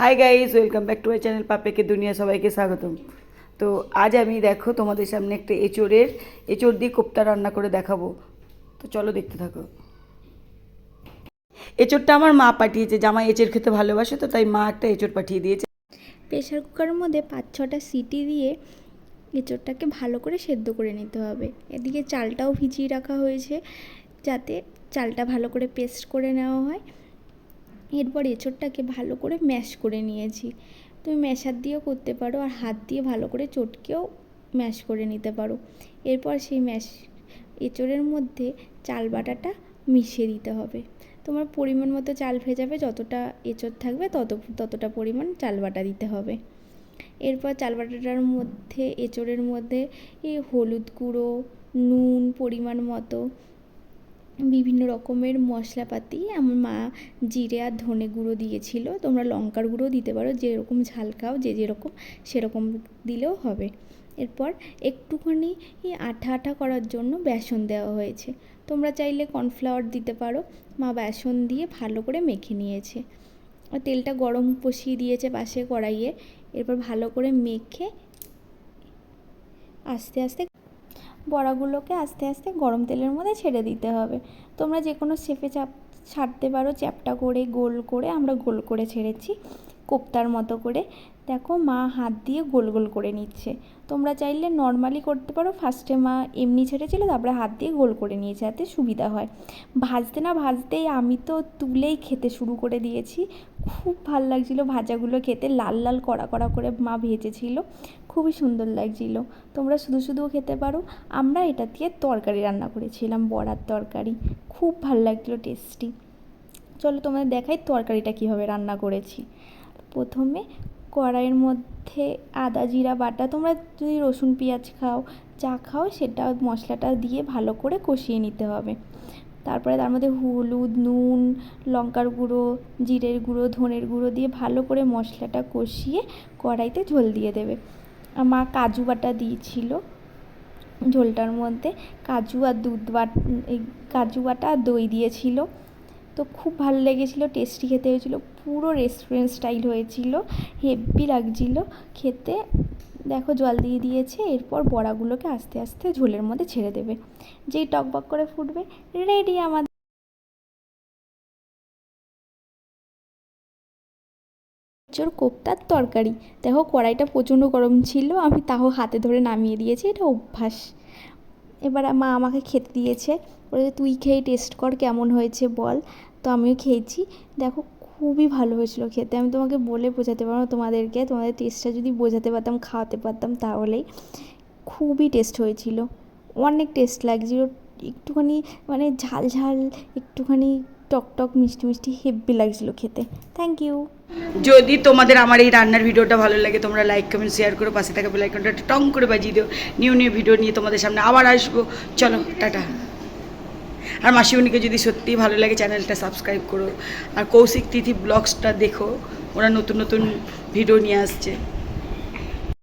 Hi guys welcome back to my channel পাপেকে দুনিয়া সবাইকে স্বাগতম। তো আজ আমি দেখো তোমাদের সামনে একটা এঁচোড়ের, এঁচোড় দিয়ে কোপ্তা রান্না করে দেখাবো। তো চলো দেখতে থাকো। এঁচোড়টা আমার মা পাঠিয়েছে, জামাই এঁচড় খেতে ভালোবাসে, তো তাই মা একটা এঁচোড় পাঠিয়ে দিয়েছে। প্রেশার কুকারের মধ্যে পাঁচ ছটা সিটি দিয়ে এঁচোড়টাকে ভালো করে সেদ্ধ করে নিতে হবে। এদিকে চালটাও ভিজিয়ে রাখা হয়েছে, যাতে চালটা ভালো করে পেস্ট করে নেওয়া হয়। এরপর এঁচোড়টাকে ভালো করে ম্যাশ করে নিয়েছি। তুমি ম্যাশার দিয়েও করতে পারো আর হাত দিয়ে ভালো করে চটকেও ম্যাশ করে নিতে পারো। এরপর সেই ম্যাশ, এঁচোড়ের মধ্যে চাল বাটাটা মিশিয়ে দিতে হবে। তোমার পরিমাণ মতো চাল ভেজাবে, যতটা এঁচোড় থাকবে তত, ততটা পরিমাণ চাল বাটা দিতে হবে। এরপর চাল বাটাটার মধ্যে, এঁচোড়ের মধ্যে এই হলুদ গুঁড়ো, নুন পরিমাণ মতো বিভিন্ন রকমের মশলাপাতি, আমার মা জিরে আর ধনে গুঁড়ো দিয়েছিল। তোমরা লঙ্কার গুঁড়ো দিতে পারো, যেরকম ঝাল খাও, যে যেরকম, সেরকম দিলেও হবে। এরপর একটুখানি আঠা আঠা করার জন্য বেসন দেওয়া হয়েছে। তোমরা চাইলে কর্নফ্লাওয়ার দিতে পারো। মা বেসন দিয়ে ভালো করে মেখে নিয়েছে। তেলটা গরম বসিয়ে দিয়েছে পাশে কড়াইয়ে। এরপর ভালো করে মেখে আস্তে আস্তে বড়াগুলোকে আস্তে আস্তে গরম তেলের মধ্যে ছেড়ে দিতে হবে। তোমরা যে কোনো শেপে চাপ, ছাড়তে পারো, চ্যাপটা করে, গোল করে আমরা গোল করে ছেড়েছি। কোপ্তার মতো করে। দেখো মা হাত দিয়ে গোল গোল করে নিচ্ছে। তোমরা চাইলে নর্মালি করতে পারো। ফার্স্টে মা এমনি ছেড়েছিল, তারপরে হাত দিয়ে গোল করে নিয়েছে, যাতে সুবিধা হয়। ভাজতে না ভাজতেই আমি তো তুলেই খেতে শুরু করে দিয়েছি। খুব ভালো লাগছিল ভাজাগুলো খেতে। লাল লাল কড়া কড়া করে মা ভেজেছিল। খুবই সুন্দর লাগছিল। তোমরা শুধু শুধুও খেতে পারো। আমরা এটা দিয়ে তরকারি রান্না করেছিলাম, বড়ার তরকারি। খুব ভালো লাগছিল টেস্টি চলো তোমাদের দেখাই তরকারিটা কীভাবে রান্না করেছি। প্রথমে কড়াইয়ের মধ্যে আদা, জিরা, বাটা, তোমরা যদি রসুন, পেঁয়াজ খাও, যা খাও, সেটা মশলাটা দিয়ে ভালো করে কষিয়ে নিতে হবে। তারপরে তার মধ্যে হলুদ, নুন, লঙ্কার গুঁড়ো, জিরের গুঁড়ো, ধনের গুঁড়ো দিয়ে ভালো করে মশলাটা কষিয়ে কড়াইতে ঝোল দিয়ে দেবে। মা কাজু বাটা দিয়েছিল। ঝোলটার মধ্যে কাজু আর দুধ বাট কাজু বাটা আর দই দিয়েছিল। তো খুব ভালো লেগেছিলো টেস্টি খেতে হয়েছিলো, পুরো রেস্টুরেন্ট স্টাইল হয়েছিল হেভি লাগছিল খেতে। দেখো জল দিয়ে দিয়েছে, এরপর বড়াগুলোকে আস্তে আস্তে ঝোলের মধ্যে ছেড়ে দেবে। যেই টকবক করে ফুটবে রেডি আমাদের। এঁচোড় কোপ্তার তরকারি। দেখো কড়াইটা প্রচণ্ড গরম ছিল, আমি তাও হাতে ধরে নামিয়ে দিয়েছি, এটা অভ্যাস। এবার মা আমাকে খেতে দিয়েছে। বলেছে তুই খেয়ে টেস্ট কর কেমন হয়েছে বল। তো আমিও খেয়েছি। দেখো, খুবই ভালো হয়েছিল খেতে। আমি তোমাকে বলে বোঝাতে পারব তোমাদেরকে। তোমাদের টেস্টটা যদি বোঝাতে পারতাম, খাওয়াতে পারতাম তাহলেই। খুবই টেস্ট হয়েছিল। অনেক টেস্ট লাগছিল। একটুখানি মানে ঝাল ঝাল, একটুখানি টক টক, মিষ্টি মিষ্টি, হেব্বি লাগছিল খেতে। থ্যাংক ইউ যদি তোমাদের আমার এই রান্নার ভিডিওটা ভালো লাগে, তোমরা লাইক কমেন্ট শেয়ার করো, পাশে থাকা বেলাইকনটা টং করে বাজিয়ে দিও। নিউ নিউ ভিডিও নিয়ে তোমাদের সামনে আবার আসব। চলো, টাটা। আর মাসিমণিকে যদি সত্যিই ভালো লাগে চ্যানেলটা সাবস্ক্রাইব করো। আর কৌশিক তিথি ব্লগসটা দেখো। ওরা নতুন নতুন ভিডিও নিয়ে আসছে।